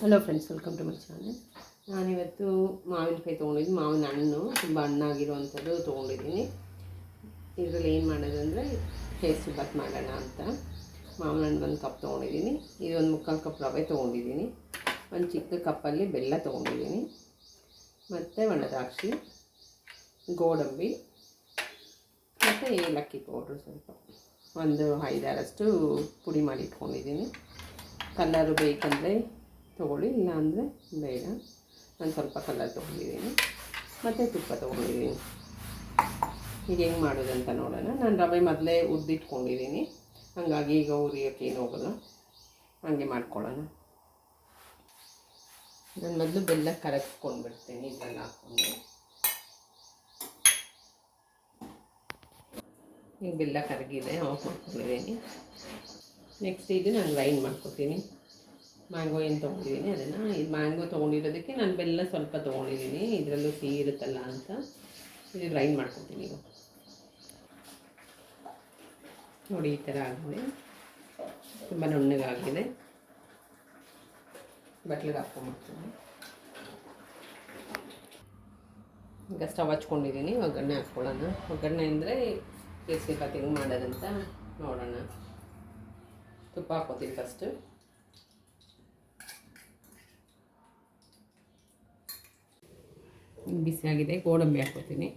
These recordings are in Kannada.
Hello friends welcome to my channel ನಾನಿವತ್ತು ಮಾವಿನಕಾಯಿ ತೊಗೊಂಡಿದ್ದು ಮಾವಿನ ಹಣ್ಣು ತುಂಬ ಹಣ್ಣಾಗಿರುವಂಥದ್ದು ತೊಗೊಂಡಿದ್ದೀನಿ. ಇದರಲ್ಲಿ ಏನು ಮಾಡೋದಂದರೆ ಕೇಸರಿ ಬಾತ್ ಮಾಡೋಣ ಅಂತ. ಮಾವಿನ ಹಣ್ಣು ಒಂದು ಕಪ್ ತೊಗೊಂಡಿದ್ದೀನಿ. ಇದೊಂದು ಮುಕ್ಕಾಲು ಕಪ್ ರವೆ ತೊಗೊಂಡಿದ್ದೀನಿ. ಒಂದು ಚಿಕ್ಕ ಕಪ್ಪಲ್ಲಿ ಬೆಲ್ಲ ತೊಗೊಂಡಿದ್ದೀನಿ. ಮತ್ತು ಒಣದ್ರಾಕ್ಷಿ, ಗೋಡಂಬಿ, ಮತ್ತು ಏಲಕ್ಕಿ ಪೌಡ್ರು ಸ್ವಲ್ಪ. ಒಂದು ಐದಾರಷ್ಟು ಪುಡಿ ಮಾಡಿ ಇಟ್ಕೊಂಡಿದ್ದೀನಿ. ಕಲ್ಲರು ಬೇಕಂದರೆ ತೊಗೊಳ್ಳಿ, ಇಲ್ಲಾಂದರೆ ಬೇಡ. ನಾನು ಸ್ವಲ್ಪ ಕಲರ್ ತೊಗೊಂಡಿದ್ದೀನಿ. ಮತ್ತು ತುಪ್ಪ ತೊಗೊಂಡಿದ್ದೀನಿ. ಈಗ ಹೆಂಗೆ ಮಾಡೋದಂತ ನೋಡೋಣ. ನಾನು ರವೆ ಮೊದಲೇ ಉದ್ದಿಟ್ಕೊಂಡಿದ್ದೀನಿ. ಹಾಗಾಗಿ ಈಗ ಉರಿಯೋಕ್ಕೆ ಏನು ಹೋಗಲ್ಲ. ಹಾಗೆ ಮಾಡ್ಕೊಳ್ಳೋಣ. ನಾನು ಮೊದಲು ಬೆಲ್ಲ ಕರಗಿಸ್ಕೊಂಡ್ಬಿಡ್ತೀನಿ, ಇದೆಲ್ಲ ಹಾಕ್ಕೊಂಡು. ಈಗ ಬೆಲ್ಲ ಕರಗಿದೆ ಆಫ್ ಮಾಡ್ಕೊಂಡಿದ್ದೀನಿ ನೆಕ್ಸ್ಟ್ ಇದು ನಾನು ಲೈನ್ ಮಾಡ್ಕೊತೀನಿ. ಮ್ಯಾಂಗೋ ಏನು ತೊಗೊಂಡಿದ್ದೀನಿ? ಅದನ್ನು ಇದು ಮ್ಯಾಂಗೋ ತೊಗೊಂಡಿರೋದಕ್ಕೆ ನಾನು ಬೆಲ್ಲ ಸ್ವಲ್ಪ ತೊಗೊಂಡಿದ್ದೀನಿ. ಇದರಲ್ಲೂ ಸಿಹಿ ಇರುತ್ತಲ್ಲ ಅಂತ. ಇದು ಗ್ರೈಂಡ್ ಮಾಡ್ಕೊತೀನಿ ಈಗ ನೋಡಿ, ಈ ಥರ ಆಗಿದೆ. ತುಂಬ ನುಣ್ಣಗಾಗಿದೆ. ಬಟ್ಲಿಗೆ ಹಾಕ್ಕೊಂಡ್ಬಿಡ್ತೀನಿ ಈಗ ಸ್ಟವ್ ಹಚ್ಕೊಂಡಿದ್ದೀನಿ ಒಗ್ಗರಣೆ ಹಾಕ್ಕೊಳ್ಳೋಣ. ಒಗ್ಗರಣೆ ಅಂದರೆ ಬೇಸಿಗೆ ಬಾತ್ ಹೆಂಗೆ ಮಾಡೋದಂತ ನೋಡೋಣ. ತುಪ್ಪ ಹಾಕ್ಕೋತೀನಿ ಫಸ್ಟು ಬಿಸಿಯಾಗಿದೆ ಗೋಡಂಬಿ ಹಾಕ್ಕೊಳ್ತೀನಿ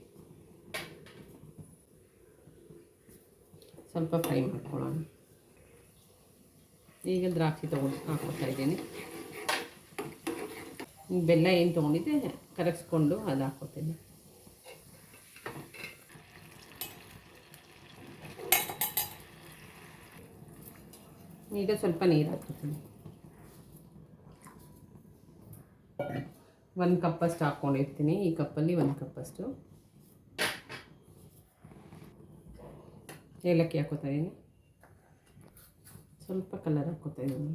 ಸ್ವಲ್ಪ ಫ್ರೈ ಮಾಡ್ಕೊಳ್ಳೋಣ. ಈಗ ದ್ರಾಕ್ಷಿ ತೊಗೊಂಡು ಹಾಕ್ಕೊಳ್ತಾ ಇದ್ದೀನಿ. ಬೆಲ್ಲ ಏನು ತೊಗೊಂಡಿದ್ದೆ, ಕರಗಿಸ್ಕೊಂಡು ಅದು ಹಾಕ್ಕೊಳ್ತೀನಿ ಈಗ ಸ್ವಲ್ಪ ನೀರು ಹಾಕ್ತೀನಿ ಒಂದು ಕಪ್ಪಷ್ಟು ಹಾಕ್ಕೊಂಡಿರ್ತೀನಿ ಈ ಕಪ್ಪಲ್ಲಿ ಒಂದು ಕಪ್ಪಷ್ಟು ಏಲಕ್ಕಿ ಹಾಕೋತಾ ಇದ್ದೀನಿ ಸ್ವಲ್ಪ ಕಲರ್ ಹಾಕ್ಕೋತಾ ಇದ್ದೀನಿ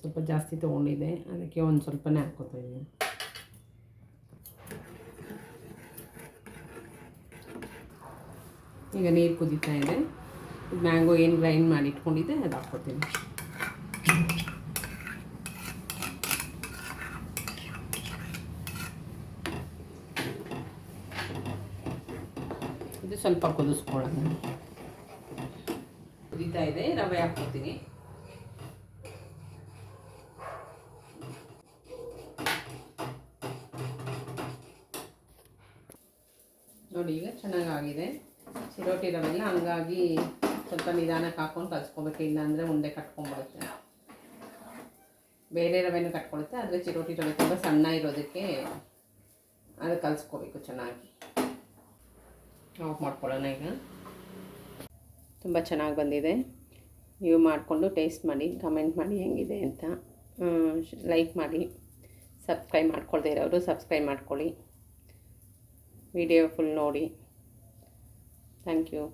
ಸ್ವಲ್ಪ ಜಾಸ್ತಿ ತೊಗೊಂಡಿದ್ದೆ. ಅದಕ್ಕೆ ಒಂದು ಸ್ವಲ್ಪನೇ ಹಾಕ್ಕೋತಾ ಇದ್ದೀನಿ ಈಗ ನೀರು ಕುದೀತಾ ಇದೆ. ಮ್ಯಾಂಗೋ ಏನು ಗ್ರೈಂಡ್ ಮಾಡಿ ಇಟ್ಕೊಂಡಿದ್ದೆ ಅದು ಹಾಕ್ಕೋತೀನಿ ಇದು ಸ್ವಲ್ಪ ಕುದಿಸ್ಕೊಳ್ಳೋಣ. ಕುದೀತಾ ಇದೆ, ರವೆ ಹಾಕ್ಕೊತೀನಿ ನೋಡಿ, ಈಗ ಚೆನ್ನಾಗಾಗಿದೆ. ಚಿರೋಟಿ ರವೆಲ್ಲ ಹಂಗಾಗಿ ಸ್ವಲ್ಪ ನಿಧಾನಕ್ಕೆ ಹಾಕ್ಕೊಂಡು ಕಲಿಸ್ಕೊಬೇಕು. ಇಲ್ಲಾಂದರೆ ಉಂಡೆ ಕಟ್ಕೊಂಡ್ಬಿಡುತ್ತೆ ಬೇರೆ ರವೆನೂ ಕಟ್ಕೊಳುತ್ತೆ, ಆದರೆ ಚಿರೋಟಿ ರವೆ ತುಂಬ ಸಣ್ಣ ಇರೋದಕ್ಕೆ ಅದು ಕಲಿಸ್ಕೋಬೇಕು ಚೆನ್ನಾಗಿ. ಆಫ್ ಮಾಡ್ಕೊಳ್ಳೋಣ ಈಗ. ತುಂಬ ಚೆನ್ನಾಗಿ ಬಂದಿದೆ. ನೀವು ಮಾಡಿಕೊಂಡು ಟೇಸ್ಟ್ ಮಾಡಿ ಕಮೆಂಟ್ ಮಾಡಿ ಹೆಂಗಿದೆ ಅಂತ ಲೈಕ್ ಮಾಡಿ ಸಬ್ಸ್ಕ್ರೈಬ್ ಮಾಡ್ಕೊಳ್ದೇ ಇರೋರು ಸಬ್ಸ್ಕ್ರೈಬ್ ಮಾಡ್ಕೊಳ್ಳಿ. ವಿಡಿಯೋ ಫುಲ್ ನೋಡಿ. Thank you